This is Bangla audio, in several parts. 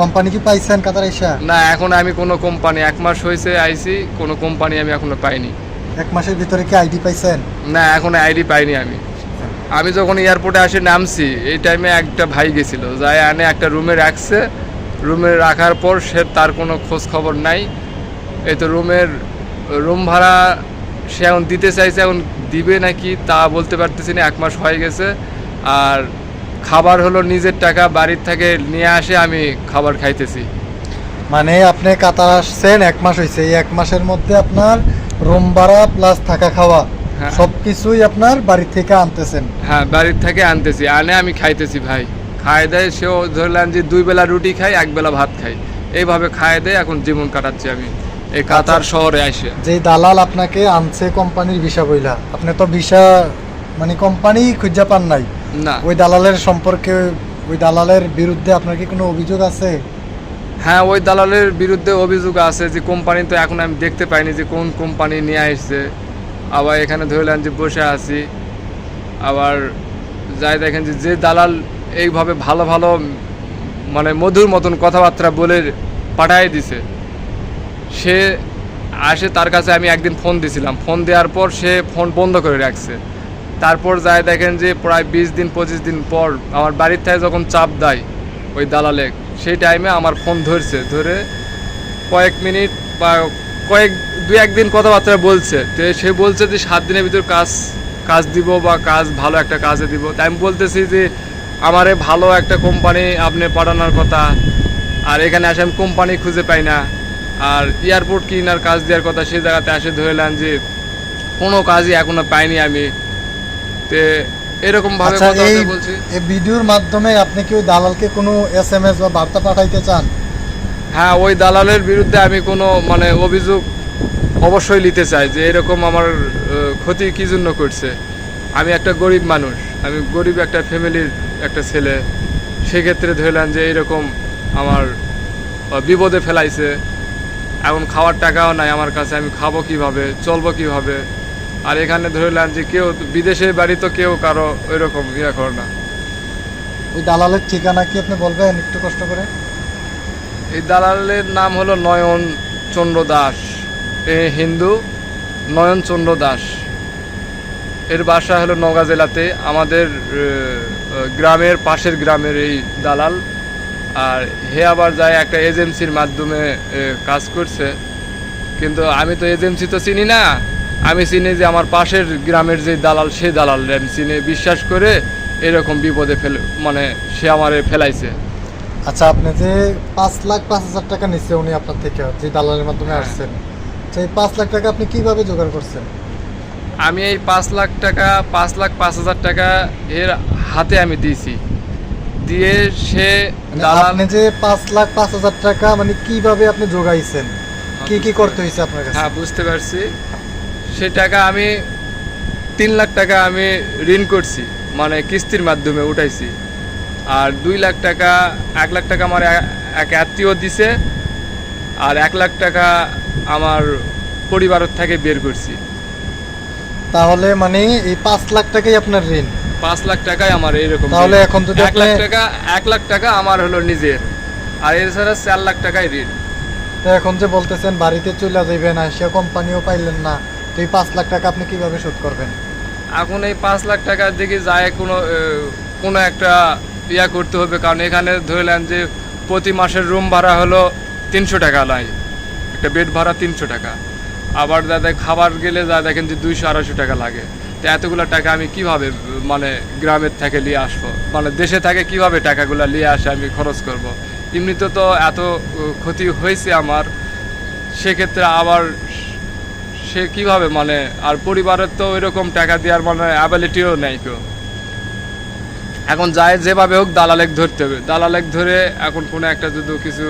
কোম্পানি কি পাইছেন কাতার এসা না এখন আমি কোনো কোম্পানি এক মাস হয়েছে আইসি কোনো কোম্পানি আমি এখনও পাইনি। এক মাসের ভিতরে কি আইডি পাইছেন? না এখনও আইডি পাইনি আমি। আমি যখন এয়ারপোর্টে আসে নামছি এই টাইমে একটা ভাই গেছিল যাই আনে একটা রুমে রাখছে। রুমে রাখার পর সে তার কোনো খোঁজ খবর নাই। এই তো রুমের রুম ভাড়া সে এখন দিতে চাইছে এখন দিবে নাকি তা বলতে পারতেছি না এক মাস হয়ে গেছে। আর খাবার হলো নিজের টাকা বাড়ির থেকে নিয়ে আসে আমি খাবার খাইতেছি। মানে আপনি কাতার আসছেন এক মাস হয়েছে এই এক মাসের মধ্যে আপনার রুম ভাড়া প্লাস থাকা খাওয়া হ্যাঁ। সব কিছুই আপনার বাড়ি থেকে আনতেছেন। হ্যাঁ বাড়ির থেকে আনতেছি। আনে আমি খাইতেছি ভাই। খায় দেয় সেও ধরলাম যে দুই বেলা রুটি খাই এক বেলা ভাত খাই এইভাবে খায় দেয় এখন জীবন কাটাচ্ছি আমি। এই কাতার শহরে আসে যেই দালাল আপনাকে আনছে কোম্পানির ভিসা বইলা আপনি তো ভিসা মানে কোম্পানি খুঁজা পান নাই। না। ওই দালালের সম্পর্কে ওই দালালের বিরুদ্ধে আপনার কি কোনো অভিযোগ আছে? হ্যাঁ ওই দালালের বিরুদ্ধে অভিযোগ আছে যে কোম্পানি তো এখন আমি দেখতে পাইনি যে কোন কোম্পানি নিয়ে আসছে। আবার এখানে ধরলেন যে বসে আছি। আবার যাই দেখেন যে যে দালাল এইভাবে ভালো ভালো মানে মধুর মতন কথাবার্তা বলে পাঠাই দিছে সে আসে তার কাছে আমি একদিন ফোন দিছিলাম। ফোন দেওয়ার পর সে ফোন বন্ধ করে রাখছে। তারপর যায় দেখেন যে প্রায় বিশ দিন, পঁচিশ দিন পর আমার বাড়ির থেকে যখন চাপ দেয় ওই দালালে সেই টাইমে আমার ফোন ধরছে, ধরে কয়েক মিনিট বা কয়েক দু একদিন কথাবার্তা বলছে। তো সে বলছে যে সাত দিনের ভিতর কাজ কাজ দিব বা কাজ ভালো একটা কাজে দিব। তাই আমি বলতেছি যে আমারে ভালো একটা কোম্পানি আপনি পাঠানোর কথা, আর এখানে আসে আমি কোম্পানি খুঁজে পাই না। আর এয়ারপোর্ট কিনার কাজ দেওয়ার কথা সেই জায়গাতে এসে ধরলেন যে কোনো কাজই এখনও পাইনি আমি। তে এরকম ভাবে আচ্ছা কথা বলছি। এই ভিডিওর মাধ্যমে আপনি কি ওই দালালকে কোনো এস এম এস বা বার্তা পাঠাইতে চান? হ্যাঁ ওই দালালের বিরুদ্ধে আমি কোনো মানে অভিযোগ অবশ্যই নিতে চাই যে এরকম আমার ক্ষতি কী জন্য করছে। আমি একটা গরিব মানুষ আমি গরিব একটা ফ্যামিলির একটা ছেলে। সেক্ষেত্রে ধরলাম যে এরকম আমার বিপদে ফেলাইছে। এখন খাওয়ার টাকাও নাই আমার কাছে আমি খাব কীভাবে চলবো কীভাবে? আর এখানে ধরলাম যে কেউ বিদেশের বাড়ি তো কেউ কারও ওইরকম ইয়ে করে না। ওই দালালের ঠিকানা কি আপনি বলবেন একটু কষ্ট করে? এই দালালের নাম হলো নয়ন চন্দ্র দাস। এ হিন্দু নয়ন চন্দ্র দাস। এর বাসা হলো নওগাঁ জেলাতে। আমাদের গ্রামের পাশের গ্রামের এই দালাল। আর হে আবার যায় একটা এজেন্সির মাধ্যমে কাজ করছে। কিন্তু আমি তো এজেন্সি তো চিনি না। আমি চিনি যে আমার পাশের গ্রামের যে দালাল সেই দালাল আমি চিনি। বিশ্বাস করে এরকম বিপদে ফেলে মানে সে আমারে ফেলাইছে। আচ্ছা আপনি যে পাঁচ লাখ পাঁচ হাজার টাকা নিচ্ছে উনি আপনার থেকে যে দালালের মাধ্যমে হ্যাঁ। আসছেন সেই পাঁচ লাখ টাকা আপনি কীভাবে জোগাড় করছেন? আমি এই পাঁচ লাখ টাকা পাঁচ লাখ পাঁচ হাজার টাকা এর হাতে আমি দিয়েছি। দিয়ে সে মানে দালাল যে পাঁচ লাখ পাঁচ হাজার টাকা মানে কীভাবে আপনি জোগাইছেন? কি কি করতে হয়েছে আপনার কাছে? হ্যাঁ বুঝতে পারছি। সে টাকা আমি তিন লাখ টাকা আমি ঋণ করছি মানে কিস্তির মাধ্যমে উঠাইছি। আর দুই লাখ টাকা এক লাখ টাকা আমার এক আত্মীয় দিছে আর এক লাখ টাকা আমার পরিবারের থেকে বের করছি। তাহলে মানে এই পাঁচ লাখ টাকাই আপনার ঋণ? পাঁচ লাখ টাকাই আমার এইরকম তাহলে এখন যদি এক লাখ টাকা এক লাখ টাকা আমার হলো নিজের আর এছাড়া চার লাখ টাকাই ঋণ। তো এখন যে বলতেছেন বাড়িতে চলে যাবেন আসিয়া কোম্পানিও পাইলেন না। তো এই পাঁচ লাখ টাকা আপনি কীভাবে শোধ করবেন? এখন এই পাঁচ লাখ টাকার দিকে যায় কোনো কোনো একটা ইয়া করতে হবে। কারণ এখানে ধরলেন যে প্রতি মাসের রুম ভাড়া হলো তিনশো টাকা নাই একটা বেড ভাড়া তিনশো টাকা। আবার দাদা খাবার গেলে যা দেখেন যে দুইশো, আড়াইশো টাকা লাগে। তো এতগুলো টাকা আমি কীভাবে মানে গ্রামের থেকে নিয়ে আসব? মানে দেশে থেকে কীভাবে টাকাগুলো নিয়ে আসে আমি খরচ করব। এমনিতে তো এত ক্ষতি হয়েছে আমার। সেক্ষেত্রে আবার সে কীভাবে মানে আর পরিবারের তো এরকম টাকা দেওয়ার মানে অ্যাবিলিটিও নেই কেউ। এখন যায় যেভাবে হোক দালালেক ধরতে হবে। দালালেক ধরে এখন কোনো একটা যদি কিছু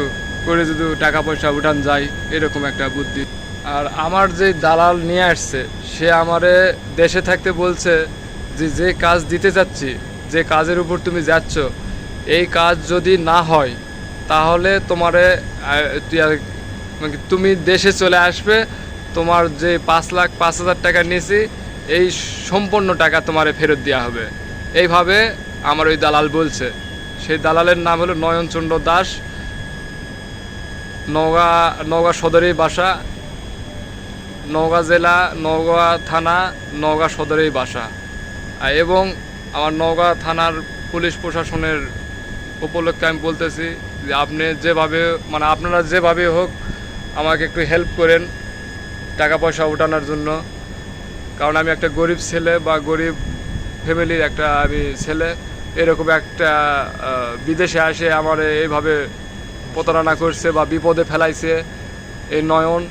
করে যদি টাকা পয়সা উঠান যায়, এরকম একটা বুদ্ধি। আর আমার যে দালাল নিয়ে আসছে, সে আমারে দেশে থাকতে বলছে যে যে কাজ দিতে যাচ্ছি, যে কাজের উপর তুমি যাচ্ছ, এই কাজ যদি না হয়, তাহলে তোমারে মানে তুমি দেশে চলে আসবে তোমার যে পাঁচ লাখ, পাঁচ হাজার টাকা নিয়েছি, এই সম্পূর্ণ টাকা তোমারে ফেরত দেওয়া হবে। এইভাবে আমার ওই দালাল বলছে। সেই দালালের নাম হলো নয়নচন্দ্র দাস। নওগাঁ নওগাঁ সদরেই বাসা। নওগাঁ জেলা, নওগাঁ থানা, নওগাঁ সদরেই বাসা। এবং আমার নওগাঁ থানার পুলিশ প্রশাসনের উপলক্ষে আমি বলতেছি যে আপনি যেভাবে মানে আপনারা যেভাবে হোক আমাকে একটু হেল্প করেন। টাকা পয়সা ওঠানোর জন্য। কারণ আমি একটা গরিব ছেলে বা গরিব ফ্যামিলির একটা আমি ছেলে। এরকম একটা বিদেশে আসে, আমার এইভাবে প্রতারণা করছে বা বিপদে ফেলাইছে। এই নয়ন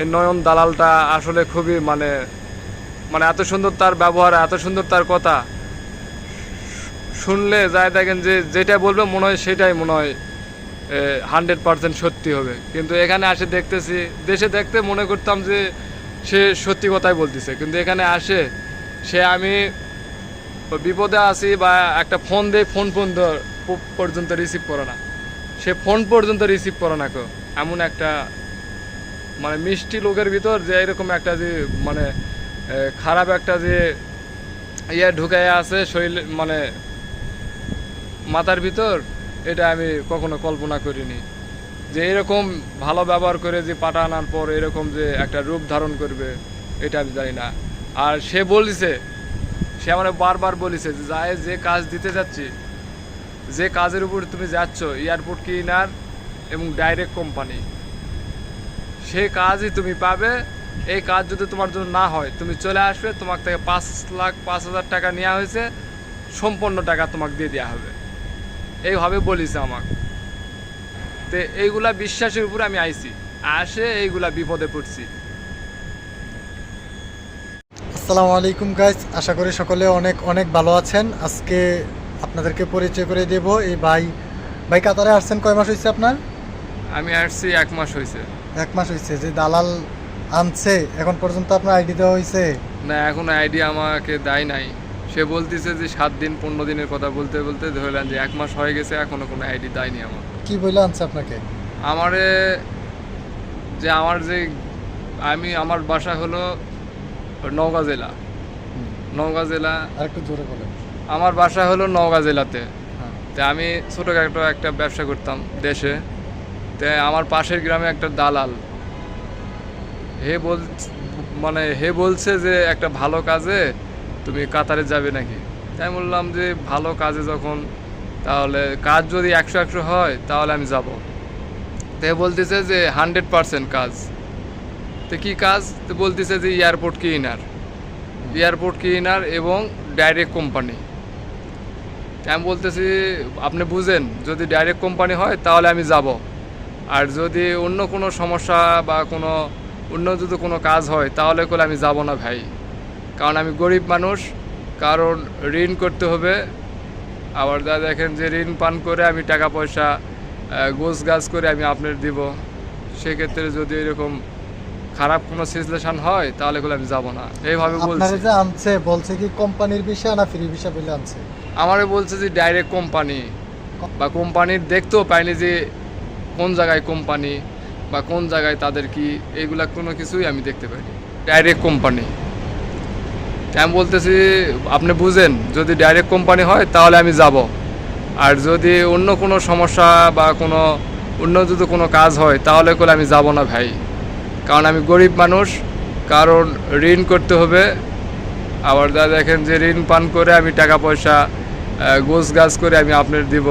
এই নয়ন দালালটা আসলে খুবই মানে মানে এত সুন্দর তার ব্যবহার, এত সুন্দর তার কথা। শুনলে যায় দেখেন যে যেটা বলবে মনে হয় সেটাই মনে হয় হান্ড্রেড পার্সেন্ট সত্যি হবে। কিন্তু এখানে আসে দেখতেছি, দেশে দেখতে মনে করতাম যে সে সত্যি কথাই বলতেছে। কিন্তু এখানে আসে, সে আমি বিপদে আছি বা একটা ফোন দিয়ে ফোন পর্যন্ত পর্যন্ত রিসিভ করে না। সে ফোন পর্যন্ত রিসিভ করে না কেউ। এমন একটা মানে মিষ্টি লোকের ভিতর যে এরকম একটা যে মানে খারাপ একটা যে ইয়ে ঢুকায় আছে শরীর মানে মাথার ভিতর এটা আমি কখনো কল্পনা করিনি। যে এরকম ভালো ব্যবহার করে যে পাঠা আনার পর এরকম যে একটা রূপ ধারণ করবে, এটা আমি জানি না। আর সে বলিছে, সে আমার বারবার বলিছে যে যায় যে কাজ দিতে যাচ্ছি, যে কাজের উপর তুমি যাচ্ছ, এয়ারপোর্ট ক্লিনার এবং ডাইরেক্ট কোম্পানি, সে কাজই তুমি পাবে। এই কাজ যদি তোমার জন্য না হয়, তুমি চলে আসবে, তোমার থেকে পাঁচ লাখ, পাঁচ হাজার টাকা নেওয়া হয়েছে, সম্পূর্ণ টাকা তোমাকে দিয়ে দেওয়া হবে। এইভাবে বলিছে আমাকে। তো এইগুলা বিশ্বাসের উপর আমি আইছি আসে এইগুলা বিপদে পড়ছি। আসসালামু আলাইকুম গাইজ আশা করি সকলে অনেক অনেক ভালো আছেন। আজকে আপনাদেরকে পরিচয় করে দেব এই ভাই ভাই কাতারে আসছেন কয় মাস হয়েছে আপনার? আমি আসছি এক মাস হয়েছে এক মাস হয়েছে যে দালাল আনছে এখন পর্যন্ত আপনার আইডি দেওয়া হয়েছে না এখন আইডি আমাকে দেয় নাই। সে বলতেছে যে সাত দিন পনেরো দিনের কথা বলতে বলতে ধরলেন যে এক মাস হয়ে গেছে এখনও কোনো আইডি দেয়নি আমার। কি বলে আনছে আপনাকে? আমারে যে আমার যে আমি আমার বাসা হলো নওগাঁ জেলা। নওগাঁ জেলা। আর একটু জোরে বলেন। আমার বাসা হলো নওগাঁ জেলাতে। হ্যাঁ। তা আমি ছোটোখাটো একটা ব্যবসা করতাম দেশে। তে আমার পাশের গ্রামে একটা দালাল। হে বল মানে হে বলছে যে একটা ভালো কাজে তুমি কাতারে যাবে নাকি? তাই বললাম যে ভালো কাজে যখন, তাহলে কাজ যদি একশো একশো হয়, তাহলে আমি যাব। তো বলতেছে যে হান্ড্রেড পার্সেন্ট কাজ। তো কী কাজ? তো বলতেছে যে এয়ারপোর্ট ক্লিনার। এয়ারপোর্ট ক্লিনার এবং ডাইরেক্ট কোম্পানি। আমি বলতেছি, আপনি বুঝেন, যদি ডাইরেক্ট কোম্পানি হয়, তাহলে আমি যাব। আর যদি অন্য কোনো সমস্যা বা কোনো, অন্য যদি কোনো কাজ হয়, তাহলে করে আমি যাব না ভাই। কারণ আমি গরিব মানুষ কারণ ঋণ করতে হবে। আবার যা দেখেন যে ঋণ পান করে আমি টাকা পয়সা গোছ গাছ করে আমি আপনার দিব। সেক্ষেত্রে যদি এরকম খারাপ কোনো সিচুয়েশন হয় তাহলে করে আমি যাব না। এইভাবে বলছি। যে আনছে বলছে কি কোম্পানির বিষয় না ফ্রি বিষয় বলে আনছে? আমারে বলছে যে ডাইরেক্ট কোম্পানি বা কোম্পানির দেখতেও পাইনি যে কোন জায়গায় কোম্পানি বা কোন জায়গায় তাদের কি এইগুলা কোনো কিছুই আমি দেখতে পাইনি। Direct company. আমি বলতেছি, আপনি বুঝেন, যদি ডাইরেক্ট কোম্পানি হয়, তাহলে আমি যাব। আর যদি অন্য কোনো সমস্যা বা কোনো অন্য যদি কোনো কাজ হয়, তাহলে করে আমি যাব না ভাই। কারণ আমি গরিব মানুষ, কারণ ঋণ করতে হবে। আবার যা দেখেন যে ঋণ পান করে আমি টাকা পয়সা গোছ গাছ করে আমি আপনার দিব।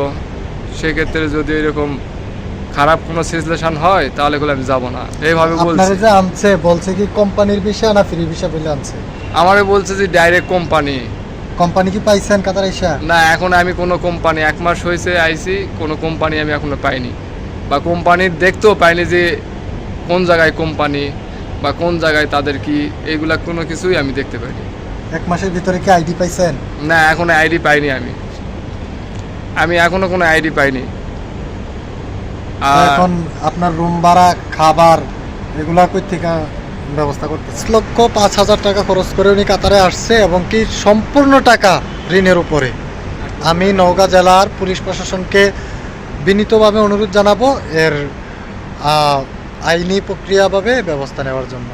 সেক্ষেত্রে যদি এরকম খারাপ কোনো সিচুয়েশন হয় তাহলে করে আমি যাব না। এইভাবে বলছে। যে আনছে বলছে কি কোম্পানির বিষয় না ফ্রি বিষয় বলে আনছে? আমারে বলছে যে ডাইরেক্ট কোম্পানি। কোম্পানি কি পাইছেন কাতার আইসা? না এখন আমি কোনো কোম্পানি এক মাস হয়েছে আইসি কোনো কোম্পানি আমি এখনও পাইনি। বা কোম্পানির দেখতেও পাইনি যে কোন জায়গায় কোম্পানি বা কোন জায়গায় তাদের কি এইগুলা কোনো কিছুই আমি দেখতে পাইনি। এক মাসের ভিতরে কি আইডি পাইছেন? না এখনও আইডি পাইনি আমি। আমি এখনও কোনো আইডি পাইনি। এখন আপনার রুম ভাড়া খাবার এগুলা কই থেকে ব্যবস্থা করতে লক্ষ পাঁচ হাজার টাকা খরচ করে উনি কাতারে আসছে এবং কি সম্পূর্ণ টাকা ঋণের উপরে। আমি নওগাঁ জেলার পুলিশ প্রশাসনকে বিনীতভাবে অনুরোধ জানাব এর আইনি প্রক্রিয়াভাবে ব্যবস্থা নেওয়ার জন্য।